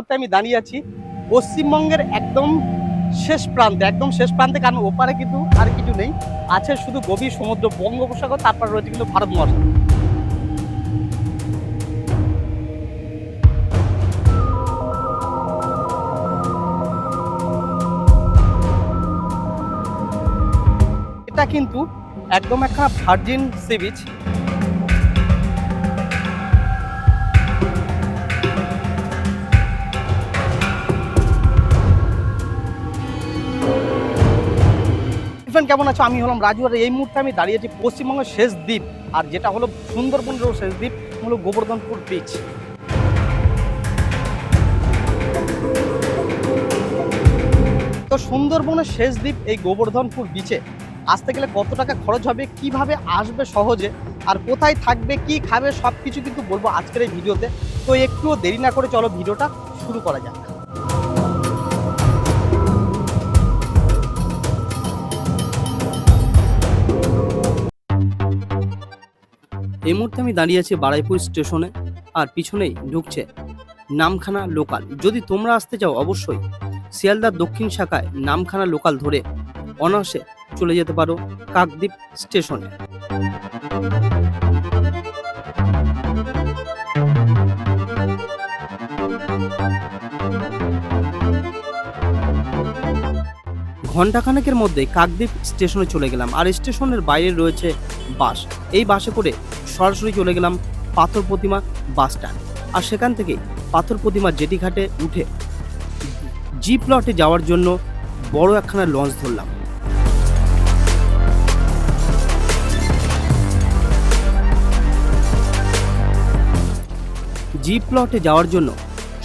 মুহূর্তে আমি দাঁড়িয়ে আছি। পশ্চিমবঙ্গের একদম শেষ প্রান্তে, একদম শেষ প্রান্তে, কারণ ওপারে কিন্তু আর কিছু নেই। আছে শুধু গভীর সমুদ্র, বঙ্গোপসাগর, তারপর রয়েছে কিন্তু ভারত মহাসাগর। এটা কিন্তু একদম একটা ভার্জিন সি বিচ কেমন আছো? আমি হলাম রাজু আর এই মুহূর্তে আমি দাঁড়িয়ে আছি পশ্চিমবঙ্গের শেষ দ্বীপ, আর যেটা হলো সুন্দরবনের শেষ দ্বীপ, হলো গোবর্ধনপুর বিচ তো সুন্দরবনের শেষ দ্বীপ এই গোবর্ধনপুর বিচে আসতে গেলে কত টাকা খরচ হবে, কীভাবে আসবে সহজে, আর কোথায় থাকবে, কি খাবে সব কিছু কিন্তু বলব আজকের এই ভিডিওতে। তো একটুও দেরি না করে চলো ভিডিওটা শুরু করা যাক। এই মুহূর্তে আমি দাঁড়িয়ে আছি বারাইপুর স্টেশনে আর পিছনেই ঢুকছে নামখানা লোকাল। যদি তোমরা আসতে চাও অবশ্যই শিয়ালদার দক্ষিণ শাখায় নামখানা লোকাল ধরে অনায়াসে চলে যেতে পারো কাকদ্বীপ স্টেশনে। ঘন্টাখানেকের মধ্যে কাকদ্বীপ স্টেশনে চলে গেলাম আর স্টেশনের বাইরে রয়েছে বাস। এই বাসে করে সরাসরি চলে গেলাম পাথর প্রতিমা বাস স্ট্যান্ড। আর সেখান থেকে পাথর প্রতিমা জেটি ঘাটে উঠে জি প্লটে যাওয়ার জন্য বড় একখানা লঞ্চ ধরলাম। জি প্লটে যাওয়ার জন্য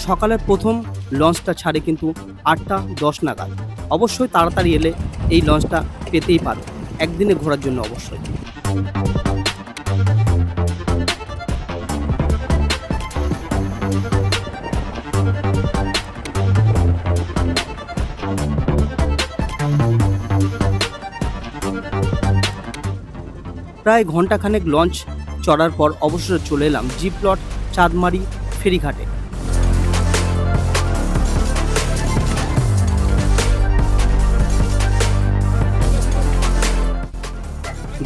সকালের প্রথম লঞ্চটা ছাড়ে কিন্তু আটটা দশ নাগাদ। অবশ্যই তাড়াতাড়ি এলে এই লঞ্চটা পেতেই পারো। একদিনে ঘোরার জন্য অবশ্যই। প্রায় ঘন্টাখানেক লঞ্চ চড়ার পর অবসরে চলে এলাম জি প্লট চাঁদমারি ফেরিঘাটে।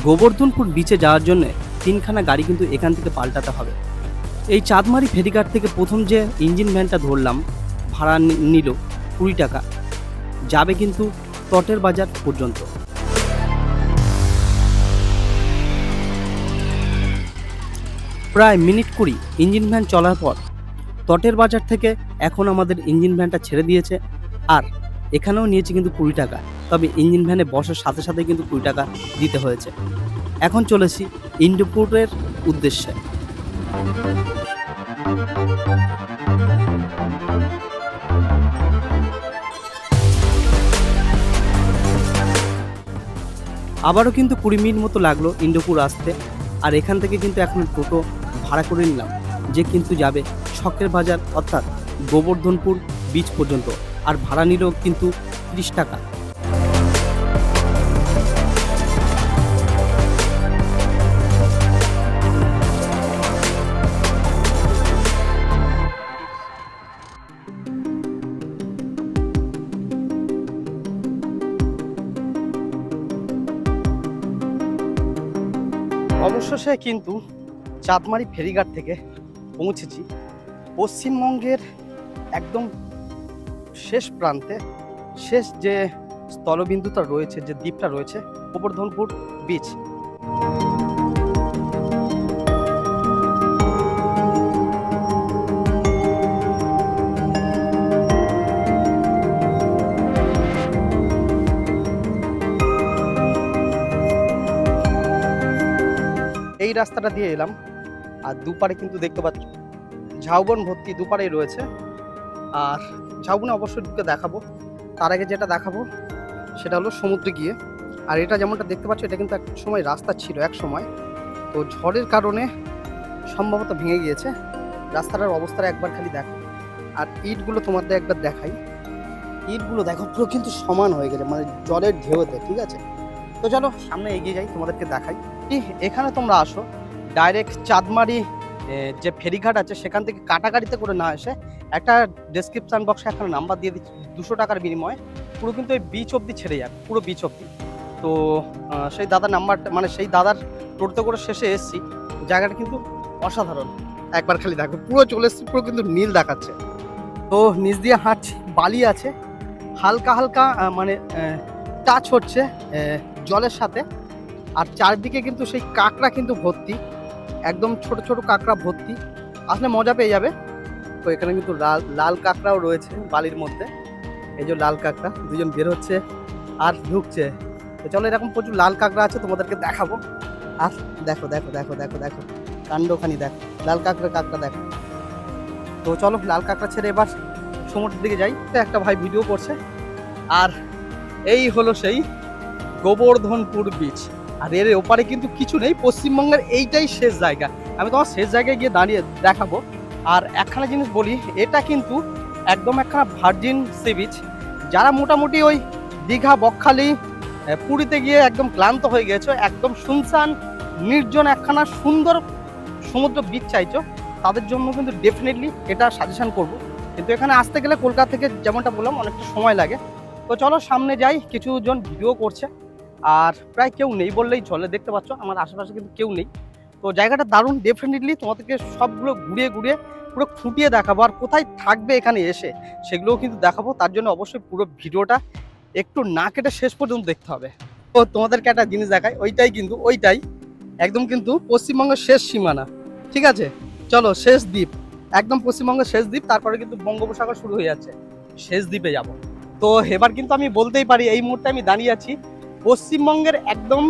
গোবর্ধনপুর বিচে যাওয়ার জন্য তিনখানা গাড়ি কিন্তু এখান থেকে পাল্টাতে হবে। এই চাঁদমারি ফেরিঘাট থেকে প্রথম যে ইঞ্জিন ভ্যানটা ধরলাম, ভাড়া নিল কুড়ি টাকা, যাবে কিন্তু তটের বাজার পর্যন্ত। প্রায় মিনিট কুড়ি ইঞ্জিন ভ্যান চলার পর তটের বাজার থেকে এখন আমাদের ইঞ্জিন ভ্যানটা ছেড়ে দিয়েছে। আর এখানেও নিয়েছে কিন্তু কুড়ি টাকা। তবে ইঞ্জিন ভ্যানে বসার সাথে সাথে কিন্তু কুড়ি টাকা দিতে হয়েছে। এখন চলেছি ইন্ডোপুরের উদ্দেশ্যে। আবারও কিন্তু কুড়ি মিনিট মতো লাগল ইন্ডোপুর আসতে। আর এখান থেকে কিন্তু এখন টোটো ভাড়া করে নিলাম, যে কিন্তু যাবে শখের বাজার অর্থাৎ গোবর্ধনপুর বিচ পর্যন্ত। আর ভাড়া নিল কিন্তু তিরিশ টাকা। অবশ্য অবশেষে কিন্তু চাঁদমারি ফেরিঘাট থেকে পৌঁছেছি। পশ্চিমবঙ্গের একদম শেষ প্রান্তে, শেষ যে স্থলবিন্দুটা রয়েছে, যে দ্বীপটা রয়েছে, গোবর্ধনপুর বিচ এই রাস্তাটা দিয়ে এলাম। আর দুপারে কিন্তু দেখতে পাচ্ছ, ঝাউবন ভর্তি দুপারেই রয়েছে। আর ঝাউবনে অবশ্যই ঢুকে দেখাবো। তার আগে যেটা দেখাবো, সেটা হলো সমুদ্রে গিয়ে। আর এটা যেমনটা দেখতে পাচ্ছ, এটা কিন্তু এক সময় রাস্তা ছিল এক সময়। তো ঝড়ের কারণে সম্ভবত ভেঙে গিয়েছে। রাস্তাটার অবস্থাটা একবার খালি দেখো। আর ইটগুলো তোমাদের একবার দেখাই। ইটগুলো দেখো, পুরো কিন্তু সমান হয়ে গেছে মানে জলের ঢেউতে, ঠিক আছে? তো চলো, সামনে এগিয়ে যাই, তোমাদেরকে দেখাই। এখানে তোমরা আসো। ডাইরেক্ট চাঁদমারি যে ফেরিঘাট আছে, সেখান থেকে কাটাকাটিতে করে না এসে একটা ডেসক্রিপশন বক্সে একটা নাম্বার দিয়ে দিচ্ছি, দুশো টাকার বিনিময়ে। পুরো কিন্তু ওই বিচ অব্দি ছেড়ে যাবে, পুরো বিচ অব্দি তো সেই দাদার নাম্বারটা মানে সেই দাদার টোটোতে করে শেষে এসেছি। জায়গাটা কিন্তু অসাধারণ। একবার খালি দেখো, পুরো চলে এসেছি, পুরো কিন্তু নীল দেখাচ্ছে। তো নিচ দিয়ে হাঁটছি, বালি আছে। হালকা হালকা মানে টাচ হচ্ছে জলের সাথে। আর চারদিকে কিন্তু সেই কাঁকড়া কিন্তু ভর্তি। একদম ছোট ছোট কাঁকড়া ভর্তি। আসলে মজা পেয়ে যাবে। তো এখানে কিন্তু লাল লাল কাঁকড়াও রয়েছে বালির মধ্যে। এই যে লাল কাঁকড়া দুজন বের হচ্ছে আর ঢুকছে। তো চলো এরকম প্রচুর লাল কাঁকড়া আছে, তোমাদেরকে দেখাবো। আর দেখো দেখো দেখো দেখো দেখো, কাণ্ডখানি দেখো, লাল কাঁকড়া কাঁকড়া দেখো। তো চলো লাল কাঁকড়া ছেড়ে এবার সমুদ্রের দিকে যাই। তো একটা ভাই ভিডিও করছে। আর এই হলো সেই গোবর্ধনপুর বিচ আর এর ওপারে কিন্তু কিছু নেই, পশ্চিমবঙ্গের এইটাই শেষ জায়গা। আমি তোমার শেষ জায়গায় গিয়ে দাঁড়িয়ে দেখাবো। আর একখানা জিনিস বলি, এটা কিন্তু একদম একখানা ভার্জিন সি বিচ যারা মোটামুটি ওই দীঘা, বকখালি পুরীতে গিয়ে একদম ক্লান্ত হয়ে গেছো, একদম শুনশান, নির্জন একখানা সুন্দর সমুদ্র বিচ চাইছো, তাদের জন্য কিন্তু ডেফিনেটলি এটা সাজেশন করব। কিন্তু এখানে আসতে গেলে কলকাতা থেকে যেমনটা বললাম, অনেকটা সময় লাগে। তো চলো সামনে যাই কিছু জন ভিডিও করছে। আর প্রায় কেউ নেই বললেই চলে, দেখতে পাচ্ছ, আমার আশেপাশে কিন্তু কেউ নেই। তো জায়গাটা দারুণ ডেফিনেটলি তোমাদেরকে সবগুলো ঘুরিয়ে ঘুরিয়ে পুরো খুঁটিয়ে দেখাবো আর কোথায় থাকবে এখানে এসে সেগুলোও কিন্তু দেখাবো, তার জন্য অবশ্যই পুরো ভিডিওটা একটু না কেটে শেষ পর্যন্ত দেখতে হবে। তো তোমাদেরকে একটা জিনিস দেখায় ওইটাই কিন্তু, ওইটাই একদম কিন্তু পশ্চিমবঙ্গের শেষ সীমানা, ঠিক আছে? চলো শেষ দ্বীপ, একদম পশ্চিমবঙ্গের শেষ দ্বীপ, তারপরে কিন্তু বঙ্গোপসাগর শুরু হয়ে যাচ্ছে, শেষ দ্বীপে যাব। তো এবার কিন্তু আমি বলতেই পারি, এই মুহূর্তে আমি দাঁড়িয়ে আছি পশ্চিমবঙ্গের একদম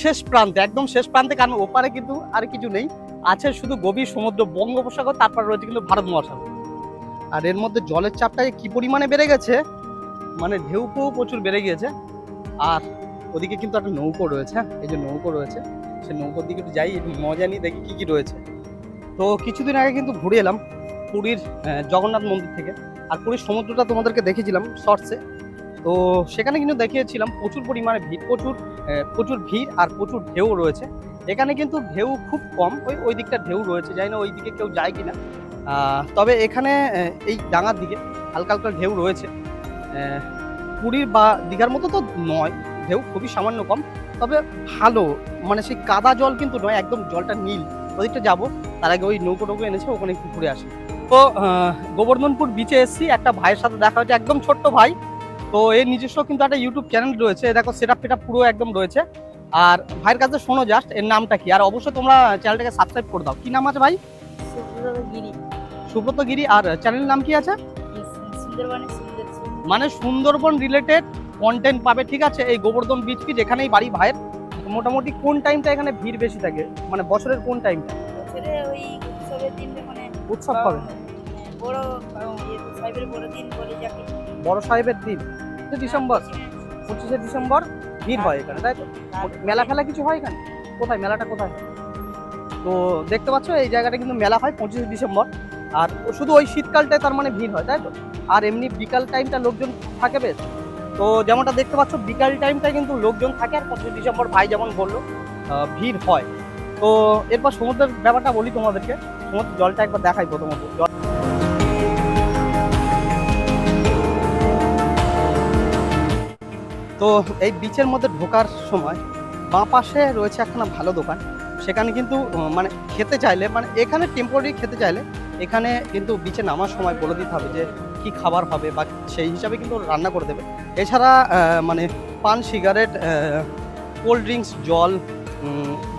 শেষ প্রান্তে, একদম শেষ প্রান্তে, কারণ ওপারে কিন্তু আর কিছু নেই। আছে শুধু গভীর সমুদ্র, বঙ্গোপসাগর, তারপর রয়েছে কিন্তু ভারত মহাসাগর। আর এর মধ্যে জলের চাপটা কি পরিমাণে বেড়ে গেছে মানে ঢেউ প্রচুর বেড়ে গিয়েছে। আর ওদিকে কিন্তু একটা নৌকো রয়েছে, এই যে নৌকো রয়েছে সে নৌকোর দিকে একটু যাই, একটু মজা নিয়ে দেখি কী কী রয়েছে। তো কিছুদিন আগে কিন্তু ঘুরে এলাম পুরীর জগন্নাথ মন্দির থেকে। আর পুরীর সমুদ্রটা তোমাদেরকে দেখেছিলাম শর্টসে তো সেখানে কিন্তু দেখিয়েছিলাম প্রচুর পরিমাণে ভিড়, প্রচুর প্রচুর ভিড় আর প্রচুর ঢেউ রয়েছে। এখানে কিন্তু ঢেউ খুব কম, ওই ওই দিকটা ঢেউ রয়েছে, জানি না ওই দিকে কেউ যায় কিনা। তবে এখানে এই ডাঙার দিকে হালকা হালকা ঢেউ রয়েছে। পুরীর বা দীঘার মতো তো নয়, ঢেউ খুবই সামান্য কম। তবে ভালো মানে সেই কাদা জল কিন্তু নয়, একদম জলটা নীল। ওদিকটা যাব, তার আগে ওই নৌকো টৌকো এনেছে, ওখানে একটু ঘুরে আসি। তো গোবর্ধনপুর বিচে এসেছি, একটা ভাইয়ের সাথে দেখা হয়েছে, একদম ছোট্ট ভাই। তো এর নিজস্ব কিন্তু একটা ইউটিউব চ্যানেল রয়েছে। দেখো সেট আপ পুরো একদম রয়েছে। আর ভাইয়ের কাছে শোনো জাস্ট এর নামটা কি? আর অবশ্যই তোমরা চ্যানেলটাকে সাবস্ক্রাইব করে দাও। কি নাম আছে ভাই? সুব্রত গিরি। আর চ্যানেলের নাম কি আছে। মানে সুন্দরবন রিলেটেড কন্টেন্ট পাবে ঠিক আছে? এই গোবর্ধন বিচ কি? যেখানেই বাড়ি ভাইয়ের মোটামুটি কোন টাইমটা এখানে ভিড় বেশি থাকে? মানে বছরের কোন টাইমটা মানে উৎসব মানে বড় ইয়ে সাহেবের বড় দিন বলে যাকে বড় সাহেবের দিন ডিসেম্বর, পঁচিশে ডিসেম্বর ভিড় হয় এখানে, তাই তো? মেলা ফেলা কিছু হয় এখানে? কোথায়? মেলাটা কোথায়? তো দেখতে পাচ্ছ, এই জায়গাটা কিন্তু মেলা হয় পঁচিশে ডিসেম্বর। আর শুধু ওই শীতকালটায় তার মানে ভিড় হয়, তাই তো? আর এমনি বিকাল টাইমটা লোকজন থাকে বেশ। তো যেমনটা দেখতে পাচ্ছ, বিকাল টাইমটায় কিন্তু লোকজন থাকে। আর পঁচিশে ডিসেম্বর ভাই যেমন বলল ভিড় হয়। তো এরপর সমুদ্রের ব্যাপারটা বলি তোমাদেরকে। সমুদ্রের জলটা একবার দেখাই প্রথমত। জল তো এই বিচের মধ্যে ঢোকার সময় বাঁ পাশে রয়েছে একখানা ভালো দোকান। সেখানে কিন্তু মানে খেতে চাইলে মানে এখানে টেম্পোরারি খেতে চাইলে এখানে কিন্তু বিচে নামার সময় বলে দিতে হবে যে কি খাবার হবে বা সেই হিসাবে কিন্তু রান্না করে দেবে। এছাড়া মানে পান সিগারেট কোল্ড ড্রিঙ্কস জল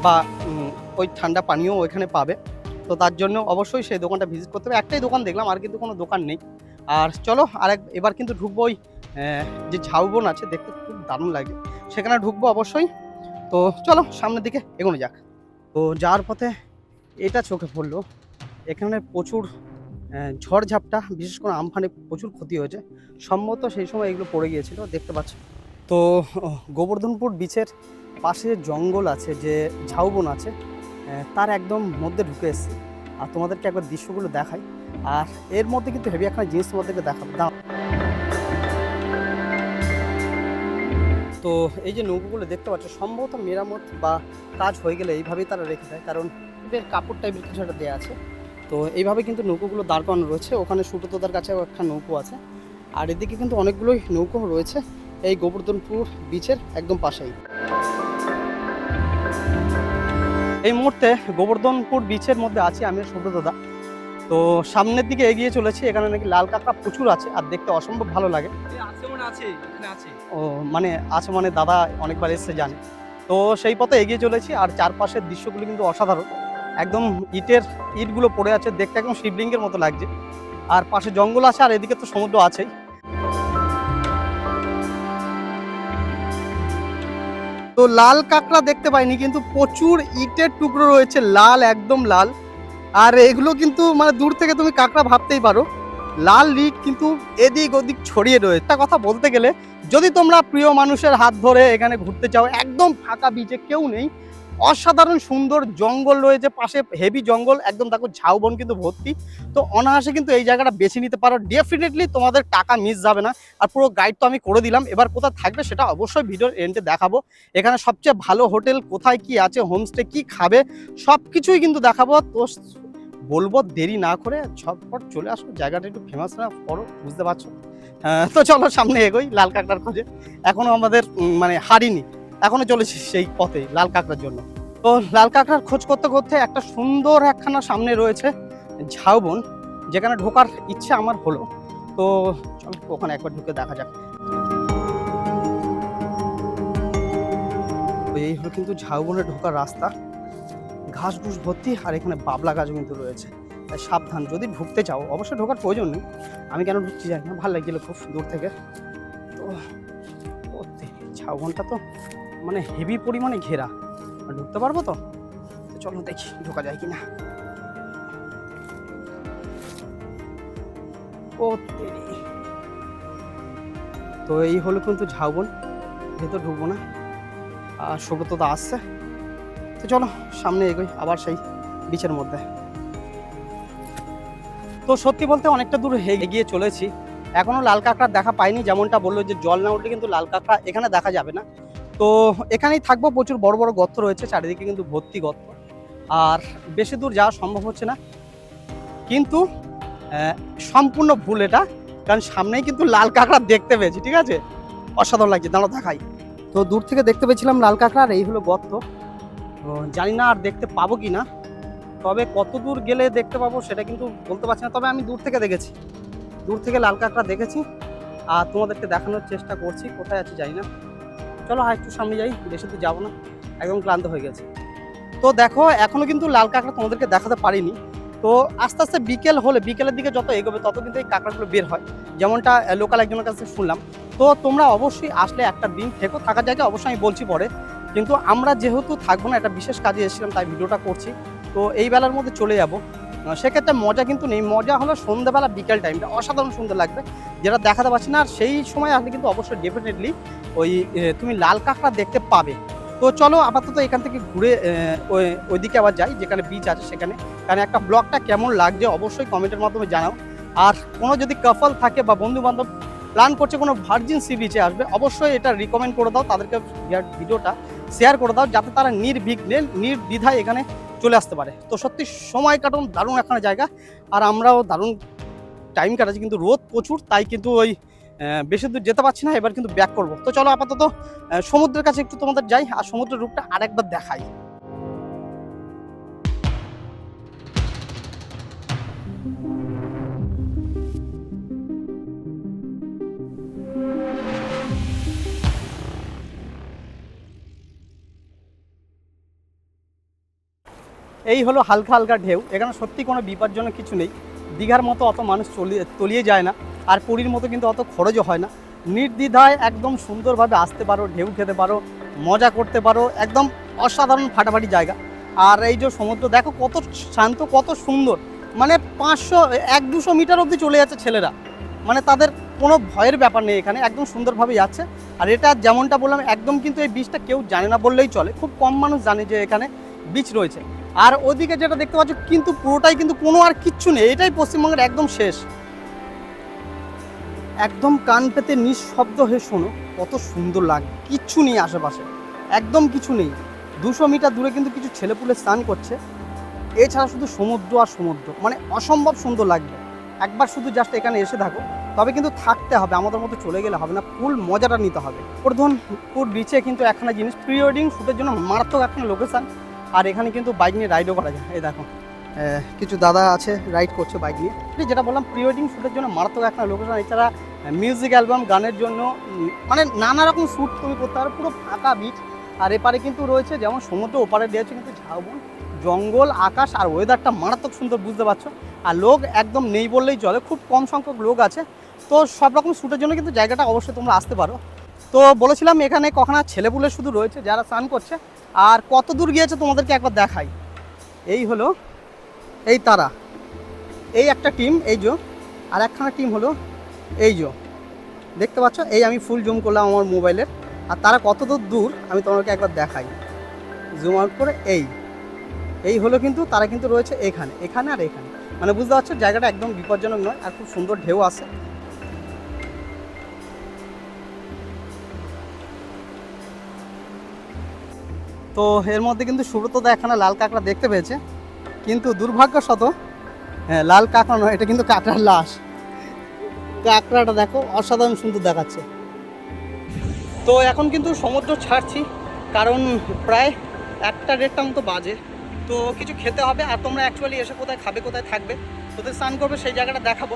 বা ওই ঠান্ডা পানীয় ওইখানে পাবে। তো তার জন্য অবশ্যই সেই দোকানটা ভিজিট করতে হবে। একটাই দোকান দেখলাম, আর কিন্তু কোনো দোকান নেই। আর চলো, আরেক, এবার কিন্তু ঢুকবো ওই যে ঝাউবন আছে, দেখতে দারুণ লাগে। সেখানে ঢুকবো অবশ্যই। তো চলো, সামনের দিকে এগোনো যাক। তো যাওয়ার পথে এটা চোখে পড়ল। এখানে প্রচুর ঝড়ঝাপটা বিশেষ করে আমফানে প্রচুর ক্ষতি হয়েছে। সম্ভবত সেই সময় এগুলো পড়ে গিয়েছিল, দেখতে পাচ্ছ। তো গোবর্ধনপুর বিচের পাশে জঙ্গল আছে, যে ঝাউবন আছে তার একদম মধ্যে ঢুকে এসছে। আর তোমাদেরকে একবার দৃশ্যগুলো দেখাই। আর এর মধ্যে কিন্তু হেভি একটা জিনিস তোমাদেরকে দেখাবো তো এই যে নৌকোগুলো দেখতে পাচ্ছ, সম্ভবত মেরামত বা কাজ হয়ে গেলে এইভাবেই তারা রেখে দেয়, কারণ টাইপের কাপড় টাইপের কিছু একটা দেওয়া আছে। তো এইভাবে কিন্তু নৌকোগুলো দাঁড় করানো রয়েছে, ওখানে সুব্রতদার কাছেও একটা নৌকো আছে। আর এদিকে কিন্তু অনেকগুলোই নৌকো রয়েছে, এই গোবর্ধনপুর বিচের একদম পাশেই। এই মুহূর্তে গোবর্ধনপুর বিচের মধ্যে আছি আমি সুব্রতদা। তো সামনের দিকে এগিয়ে চলেছি, এখানে নাকি লাল কাঁকড়া প্রচুর আছে আর দেখতে অসম্ভব ভালো লাগে। ও মানে আছে মানে দাদা অনেকবার এসে জানে। তো সেই পথে এগিয়ে চলেছি আর চারপাশের দৃশ্যগুলো কিন্তু অসাধারণ। একদম ইটের ইটগুলো পড়ে আছে, দেখতে একদম শিবলিঙ্গের মতো লাগছে। আর পাশে জঙ্গল আছে আর এদিকে তো সমুদ্র আছেই। তো লাল কাঁকড়া দেখতে পাইনি, কিন্তু প্রচুর ইটের টুকরো রয়েছে, লাল, একদম লাল। আর এগুলো কিন্তু মানে দূর থেকে তুমি কাঁকড়া ভাবতেই পারো। লাল লিক কিন্তু এদিক ওদিক ছড়িয়ে রয়েছে একটা কথা বলতে গেলে, যদি তোমরা প্রিয় মানুষের হাত ধরে এখানে ঘুরতে চাও, একদম ফাঁকা বিচে কেউ নেই। অসাধারণ সুন্দর জঙ্গল রয়েছে পাশে হেভি জঙ্গল একদম দেখো ঝাউবন কিন্তু ভর্তি। তো অনায়াসে কিন্তু এই জায়গাটা বেছে নিতে পারো। ডেফিনেটলি তোমাদের টাকা মিস যাবে না। আর পুরো গাইড তো আমি করে দিলাম। এবার কোথায় থাকবে সেটা অবশ্যই ভিডিওর এন্ডে দেখাবো। এখানে সবচেয়ে ভালো হোটেল কোথায় কি আছে হোমস্টে কি খাবে সব কিছুই কিন্তু দেখাবো। তো বলব দেরি না করে ঝটপট চলে আসো। জায়গাটা একটু ফেমাস না করো বুঝতে পারছ? আহ, তো চলো সামনে এগোই লাল কাঁকড়ার খোঁজে। এখনও আমাদের মানে হারিনি। এখনও চলেছি সেই পথে লাল কাঁকড়ার জন্য। তো লাল কাঁকড়ার খোঁজ করতে করতে একটা সুন্দর একখানা সামনে রয়েছে ঝাউবন, যেখানে ঢোকার ইচ্ছে আমার হলো। তো চলো ওখানে একবার ঢুকে দেখা যাক। এই হলো কিন্তু ঝাউবনে ঢোকার রাস্তা। ঘাস ঘুষ ভর্তি আর এখানে বাবলা গাছও কিন্তু রয়েছে। তাই সাবধান, যদি ঢুকতে চাও, অবশ্যই ঢোকার প্রয়োজন নেই। আমি কেন ঢুকতে যাই না, ভালো লাগছিল খুব দূর থেকে। তো ঝাউবনটা তো মানে হেভি পরিমাণে ঘেরা। ঢুকতে পারব তো? তো চলো দেখি ঢোকা যায় কিনা। ও তো এই হলো কিন্তু ঝাউবন। ভেতর ঢুকবো না। আর সুব্রত দা আসছে। তো চলো, সামনে এগোই, আবার সেই বিচের মধ্যে। তো সত্যি বলতে অনেকটা দূর এগিয়ে চলেছি। এখনও লাল কাঁকড়া দেখা পাইনি, যেমনটা বলল যে জল না উঠলে কিন্তু লাল কাঁকড়া এখানে দেখা যাবে না। তো এখানেই থাকব। প্রচুর বড় বড় গর্ত রয়েছে, চারিদিকে কিন্তু ভর্তি গর্ত। আর বেশি দূর যাওয়া সম্ভব হচ্ছে না। কিন্তু সম্পূর্ণ ভুল এটা, কারণ সামনেই কিন্তু লাল কাঁকড়া দেখতে পেয়েছি, ঠিক আছে? অসাধারণ লাগছে দাঁড়ো দেখাই। তো দূর থেকে দেখতে পেয়েছিলাম লাল কাঁকড়া, আর এই হলো গর্ত। তো জানি না আর দেখতে পাবো কি না। তবে কত দূর গেলে দেখতে পাবো সেটা কিন্তু বলতে পারছি না, তবে আমি দূর থেকে দেখেছি। দূর থেকে লাল কাঁকড়া দেখেছি। আর তোমাদেরকে দেখানোর চেষ্টা করছি, কোথায় আছে জানি না। চলো আর একটু সামনে যাই বেশি দূর যাব না, একদম ক্লান্ত হয়ে গেছে। তো দেখো, এখনও কিন্তু লাল কাঁকড়া তোমাদেরকে দেখাতে পারিনি। তো আস্তে আস্তে বিকেল হলে, বিকেলের দিকে যত এগোবে, তত কিন্তু এই কাঁকড়াগুলো বের হয়। যেমনটা লোকাল একজনের কাছে শুনলাম। তো তোমরা অবশ্যই আসলে একটা দিন থেকো, থাকার জায়গায় অবশ্যই আমি বলছি পরে। কিন্তু আমরা যেহেতু থাকব না, একটা বিশেষ কাজে এসেছিলাম, তাই ভিডিওটা করছি। তো এই বেলার মধ্যে চলে যাব। সেক্ষেত্রে মজা কিন্তু নেই। মজা হলো সন্ধ্যাবেলা, বিকেল টাইমটা অসাধারণ সুন্দর লাগবে। যেটা দেখাতে পারছি না, আর সেই সময় আসলে কিন্তু অবশ্যই ডেফিনেটলি ওই তুমি লাল কাঁকড়া দেখতে পাবে। তো চলো, আপাতত এখান থেকে ঘুরে ওই- ওইদিকে আবার যাই, যেখানে বিচ আছে সেখানে। কারণ একটা ব্লগটা কেমন লাগছে অবশ্যই কমেন্টের মাধ্যমে জানাও। আর কোনো যদি কাপল থাকে বা বন্ধু বান্ধব প্ল্যান করছে কোনো ভার্জিন সি বিচে আসবে, অবশ্যই এটা রিকমেন্ড করে দাও। তাদেরকে ভিডিওটা শেয়ার করে দাও, যাতে তারা নির্বিঘ্নে, নির্দ্বিধায় এখানে চলে আসতে পারে। তো সত্যি সময় কাটানো দারুণ একখানা জায়গা। আর আমরাও দারুণ টাইম কাটাচ্ছি, কিন্তু রোদ প্রচুর, তাই কিন্তু ওই বেশি দূর যেতে পারছি না, এবার কিন্তু ব্যাক করব। তো চলো আপাতত সমুদ্রের কাছে একটু তোমাদের যাই, আর সমুদ্রের রূপটা আরেকবার দেখাই। এই হলো হালকা হালকা ঢেউ। এখানে সত্যি কোনো বিপজ্জনক কিছু নেই। দীঘার মতো অত মানুষ চলিয়ে তলিয়ে যায় না। আর পুরীর মতো কিন্তু অত খরচও হয় না। নির্দ্বিধায় একদম সুন্দরভাবে আসতে পারো, ঢেউ খেতে পারো, মজা করতে পারো, একদম অসাধারণ ফাটাফাটি জায়গা। আর এই যে সমুদ্র, দেখো কত শান্ত, কত সুন্দর। মানে পাঁচশো, এক দুশো মিটার অবধি চলে যাচ্ছে ছেলেরা। মানে তাদের কোনো ভয়ের ব্যাপার নেই এখানে, একদম সুন্দরভাবে যাচ্ছে। আর এটা যেমনটা বললাম, একদম কিন্তু এই বীজটা কেউ জানে না বললেই চলে। খুব কম মানুষ জানে যে এখানে বীজ রয়েছে। আর ওদিকে যেটা দেখতে পাচ্ছ, কিন্তু পুরোটাই কিন্তু কোনো আর কিচ্ছু নেই। এটাই পশ্চিমবঙ্গের একদম শেষ। একদম কান পেতে নিঃশব্দ হয়ে শোনো, কত সুন্দর লাগে, কিচ্ছু নেই আশেপাশে। একদম কিছু নেই। দুশো মিটার দূরে কিন্তু কিছু ছেলেপুলে স্নান করছে। এছাড়া শুধু সমুদ্র আর সমুদ্র। মানে অসম্ভব সুন্দর লাগবে। একবার শুধু জাস্ট এখানে এসে থাকো। তবে কিন্তু থাকতে হবে। আমাদের মতো চলে গেলে হবে না। ফুল মজাটা নিতে হবে। প্রধানপুর বিচে কিন্তু একখানা জিনিস প্রি ওয়েডিং শ্যুটের জন্য মারাত্মক একখানা লোকেশান আর এখানে কিন্তু বাইক নিয়ে রাইডও করা যায়। এই দেখো। কিছু দাদা আছে রাইড করছে বাইক নিয়ে। যেটা বললাম প্রি ওয়েডিং শ্যুটের জন্য মারাত্মক একটা লোকেশন এছাড়া মিউজিক অ্যালবাম গানের জন্য মানে নানা রকম শ্যুট তুমি করতে পারো, পুরো ফাঁকা বিচ আর এপারে কিন্তু রয়েছে, যেমন সমুদ্র ওপারে দিয়েছে কিন্তু ঝাউবন, জঙ্গল, আকাশ আর ওয়েদারটা মারাত্মক সুন্দর, বুঝতে পারছ? আর লোক একদম নেই বললেই চলে, খুব কম সংখ্যক লোক আছে। তো সব রকম শ্যুটের জন্য কিন্তু জায়গাটা অবশ্যই তোমরা আসতে পারো। তো বলেছিলাম এখানে কখনো ছেলেপুলে শুধু রয়েছে, যারা স্নান করছে। আর কত দূর গিয়েছে তোমাদেরকে একবার দেখাই। এই হলো, এই তারা। এই একটা টিম, এই যে। আর একখানা টিম হলো, এই যে। দেখতে পাচ্ছ? এই আমি ফুল জুম করলাম আমার মোবাইলের। আর তারা কত দূর আমি তোমাদেরকে একবার দেখাই। জুম আউট করে এই। এই হলো কিন্তু, তারা কিন্তু রয়েছে এখানে। এখানে আর এখানে। মানে বুঝতে পারছ, জায়গাটা একদম বিপজ্জনক নয়, আর খুব সুন্দর ঢেউ আসে তো এর মধ্যে কিন্তু সুব্রত দা এখানে লাল কাঁকড়া দেখতে পেয়েছে। কিন্তু দুর্ভাগ্যশত হ্যাঁ লাল কাঁকড়া নয়, এটা কিন্তু কাঁকড়ার লাশ। কাঁকড়াটা দেখো, অসাধারণ সুন্দর দেখাচ্ছে। তো এখন কিন্তু সমুদ্র ছাড়ছি, কারণ প্রায় একটা দেড়টা মতো বাজে। তো কিছু খেতে হবে, আর তোমরা অ্যাকচুয়ালি এসে কোথায় খাবে, কোথায় থাকবে কোথায় স্নান করবে, সেই জায়গাটা দেখাবো।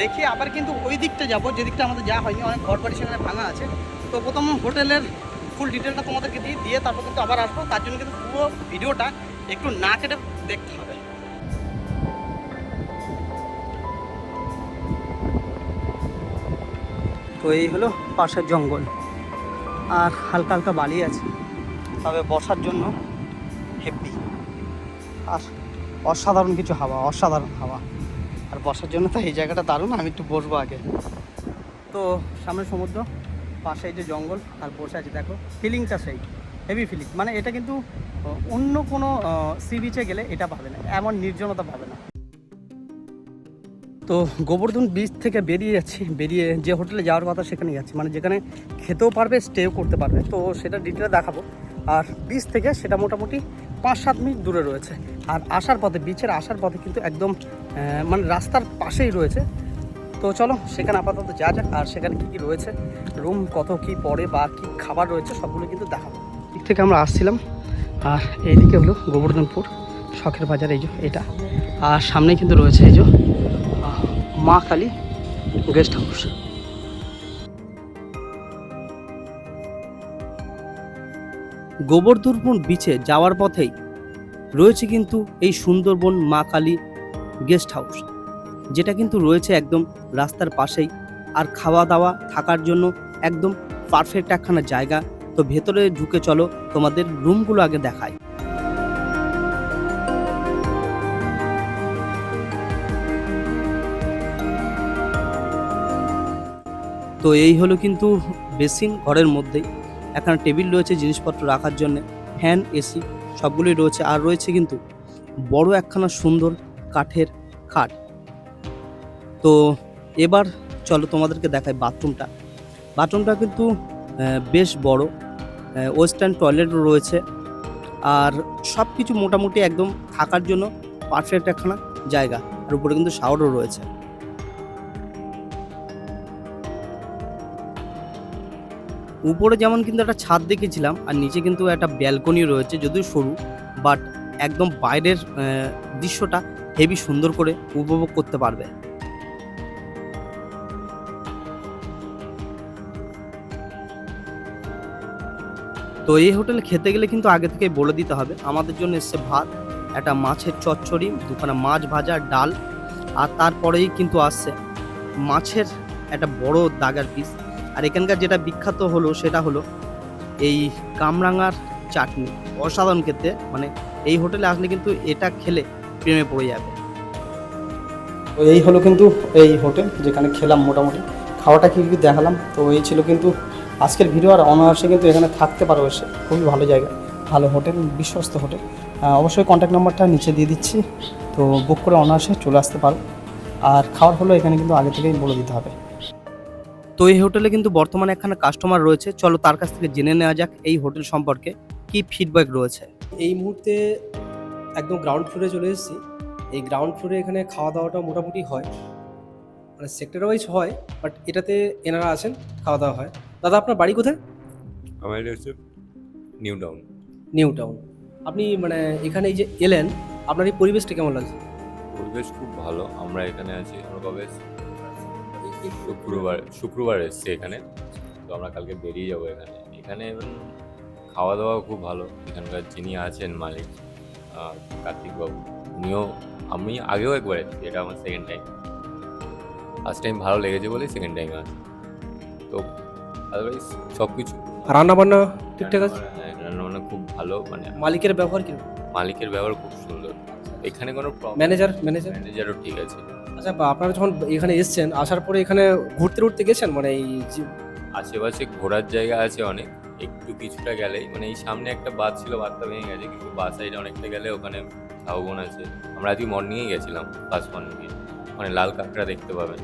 দেখি আবার কিন্তু ওই দিকটা যাব যে দিকটা আমাদের যাওয়া হয়নি, অনেক ঘর বাড়ি সেখানে ভাঙা আছে। তো প্রথম হোটেলের ফুল ডিটেলটা তোমাদেরকে দিয়ে দিয়ে তারপর কিন্তু আবার আসব। তার জন্য কিন্তু পুরো ভিডিওটা একটু না কেটে দেখতে হবে। তো এই হলো পাশের জঙ্গল। আর হালকা হালকা বালি আছে। তবে বসার জন্য হেভি আর অসাধারণ কিছু হাওয়া, অসাধারণ হাওয়া। আর বসার জন্য তো এই জায়গাটা দারুণ, আমি একটু বসবো আগে। তো সামনে সমুদ্র। পাশে যে জঙ্গল আর বসে আছে, দেখো, ফিলিংটা সেই হেভি ফিলিং মানে এটা কিন্তু অন্য কোনো সি বিচে গেলে এটা পাবে না, এমন নির্জনতা পাবে না। তো গোবর্ধন বিচ থেকে বেরিয়ে যাচ্ছি, বেরিয়ে যে হোটেলে যাওয়ার কথা সেখানে যাচ্ছি মানে যেখানে খেতেও পারবে স্টেও করতে পারবে, তো সেটা ডিটেলে দেখাবো। আর বিচ থেকে সেটা মোটামুটি পাঁচ সাত মিনিট দূরে রয়েছে। আর আসার পথে বিচের আসার পথে কিন্তু একদম মানে রাস্তার পাশেই রয়েছে তো চলো, সেখানে আপাতত যা যাক, আর সেখানে কী কী রয়েছে, রুম কত কি পড়ে বা কী খাবার রয়েছে, সবগুলো কিন্তু দেখাবো। দিক থেকে আমরা আসছিলাম, আর এইদিকে হলো গোবর্ধনপুর, শখের বাজার, এই যে এটা। আর সামনে কিন্তু রয়েছে এই যে মা কালী গেস্ট হাউস। গোবর্ধনপুর বিচে যাওয়ার পথেই রয়েছে কিন্তু এই সুন্দরবন মা কালী গেস্ট হাউস। যেটা কিন্তু রয়েছে একদম রাস্তার পাশেই। আর খাওয়া দাওয়া থাকার জন্য একদম পারফেক্ট একখানা জায়গা। তো ভেতরে ঢুকে চলো, তোমাদের রুমগুলো আগে দেখায় তো এই হলো কিন্তু বেসিন ঘরের মধ্যেই। এখানে টেবিল রয়েছে জিনিসপত্র রাখার জন্য, ফ্যান, এসি সবগুলোই রয়েছে। আর রয়েছে কিন্তু বড় একখানা সুন্দর কাঠের খাট। তো এবার চলো তোমাদেরকে দেখাই বাথরুমটা। বাথরুমটা কিন্তু বেশ বড় ওয়েস্টার্ন টয়লেটও রয়েছে। আর সব কিছু মোটামুটি একদম থাকার জন্য পারফেক্ট একখানা জায়গা। আর উপরে কিন্তু শাওয়ারও রয়েছে। উপরে যেমন কিন্তু একটা ছাদ দেখেছিলাম, আর নিচে কিন্তু একটা ব্যালকনি রয়েছে, যদিও সরু, বাট একদম বাইরের দৃশ্যটা হেভি সুন্দর করে উপভোগ করতে পারবে। তো এই হোটেলে খেতে গেলে কিন্তু আগে থেকে বলে দিতে হবে। আমাদের জন্য এসছে ভাত, একটা মাছের চচ্চড়ি, দুখানা মাছ ভাজা, ডাল, আর তারপরেই কিন্তু আসছে মাছের একটা বড় দাগার পিস আর এখানকার যেটা বিখ্যাত হলো সেটা হলো এই কামরাঙার চাটনি। অসাধারণ খেতে মানে এই হোটেলে আসলে কিন্তু এটা খেলে প্রেমে পড়ে যাবে। এই হলো কিন্তু এই হোটেল যেখানে খেলাম মোটামুটি। খাওয়াটা কি দেখালাম? তো এই ছিল কিন্তু আজকের ভিডিও আর অনায়াসে কিন্তু এখানে থাকতে পারো এসে। খুবই ভালো জায়গা ভালো হোটেল বিশ্বস্ত হোটেল। অবশ্যই কন্ট্যাক্ট নাম্বারটা নিচে দিয়ে দিচ্ছি। তো বুক করে অনায়াসে চলে আসতে পারো। আর খাওয়ার হলো এখানে কিন্তু আগে থেকেই বলে দিতে হবে। তো এই হোটেলে কিন্তু বর্তমানে একখানা কাস্টমার রয়েছে। চলো তার কাছ থেকে জেনে নেওয়া যাক এই হোটেল সম্পর্কে কি ফিডব্যাক রয়েছে। এই মুহূর্তে একদম গ্রাউন্ড ফ্লোরে চলে এসেছি। এই গ্রাউন্ড ফ্লোরে এখানে খাওয়া দাওয়াটা মোটামুটি হয়। মানে সেক্টর ওয়াইজ হয় বাট এটাতে এনারা আছেন খাওয়া দাওয়া হয়। দাদা আপনার বাড়ি কোথায়? আমার এটা হচ্ছে নিউ টাউন। New town. আপনি মানে এখানে এই যে এলেন আপনার এই পরিবেশটা কেমন লাগছে? পরিবেশ খুব ভালো আমরা এখানে আছি আমরা কবে? শুক্রবার শুক্রবার এসছি এখানে। তো আমরা কালকে বেরিয়ে যাব এখানে। এখানে খাওয়া দাওয়া খুব ভালো। এখানকার যিনি আছেন মালিক কার্তিকবাবু উনিও আমি আগেও একবার এসেছি এটা আমার সেকেন্ড টাইম ফার্স্ট টাইম ভালো লেগেছে বলে সেকেন্ড টাইম আছে তো আদারওয়াইজ সব কিছু রান্না বান্না ঠিকঠাক আছে? রান্নাবান্না খুব ভালো মানে মালিকের ব্যবহার কি মালিকের ব্যবহার খুব সুন্দর। এখানে কোনো ম্যানেজার ম্যানেজার ম্যানেজারও ঠিক আছে। আচ্ছা আপনারা যখন এখানে এসেছেন আসার পরে এখানে ঘুরতে টুরতে গেছেন? মানে এই যে আশেপাশে ঘোরার জায়গা আছে অনেক। একটু কিছুটা গেলেই মানে এই সামনে একটা বাস ছিল বাসটা ভেঙে গেছে কিন্তু বাস সাইডে অনেকটা গেলে ওখানে ঝাউবন আছে। আমরা আজকে মর্নিংয়ে গেছিলাম ফার্স্ট মর্নিংয়ে ওখানে লাল কাঁকড়া দেখতে পাবেন।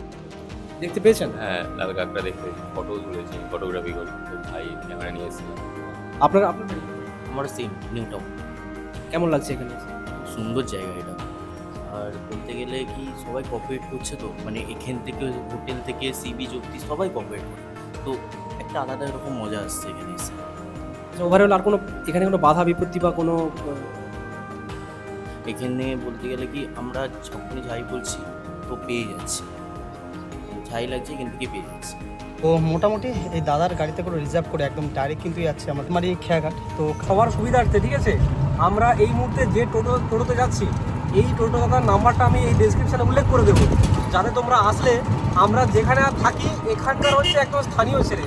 দেখতে পেয়েছেন? হ্যাঁ লাল কাঁকড়া দেখতে ফটো তুলেছি ফটোগ্রাফি করি তো ভাই ক্যামেরা নিয়ে এসেছিলাম আপনার আপনার আমার সেম নিউ টাউন কেমন লাগছে এখানে? সুন্দর জায়গা এটা। আর বলতে গেলে কি সবাই কপারেট করছে তো? মানে এখান থেকে হোটেল থেকে সি বিচ অব্দি সবাই কপারেট করে। তো একটা আলাদা রকম মজা আসছে এখানে এসে। ওভারঅল আর কোনো এখানে কোনো বাধা বিপত্তি বা কোনো আহ, এখানে বলতে গেলে কি আমরা যখনই যাই বলছি তো পেয়ে যাচ্ছি। যাই লাগছে এখান থেকে পেয়ে যাচ্ছি? তো মোটামুটি এই দাদার গাড়িতে করে রিজার্ভ করে একদম ডাইরেক্ট কিন্তু যাচ্ছে আমার আমার এই খেয়াঘাট। তো সবার সুবিধার্থে, ঠিক আছে? আমরা এই মুহূর্তে যে টোটো, টোটোতে যাচ্ছি, এই টোটো দাদার নাম্বারটা আমি এই ডেসক্রিপশনে উল্লেখ করে দেবো। যাতে তোমরা আসলে আমরা যেখানে থাকি, এখানকার হচ্ছে একদম স্থানীয় ছেলে।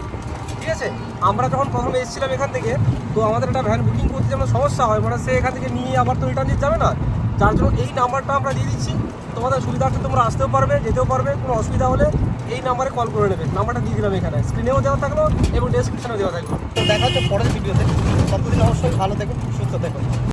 ঠিক আছে? আমরা যখন প্রথমে এসেছিলাম এখান থেকে, তো আমাদের একটা ভ্যান বুকিং করতে যেমন সমস্যা হয় মানে সে এখান থেকে নিয়ে আবার তো রিটার্ন দিতে যাবে না। যার জন্য এই নাম্বারটা আমরা দিয়ে দিচ্ছি। তোমাদের সুবিধার্থে তোমরা আসতেও পারবে, যেতেও পারবে, কোনো অসুবিধা হলে এই নাম্বারে কল করে নেবে। নাম্বারটা দিয়ে দিলাম এখানে। স্ক্রিনেও দেওয়া থাকল এবং ডেসক্রিপশনেও দেওয়া থাকল। তো দেখা হচ্ছে পরের ভিডিওতে ততদিন অবশ্যই ভালো থাকুন সুস্থ থেকো।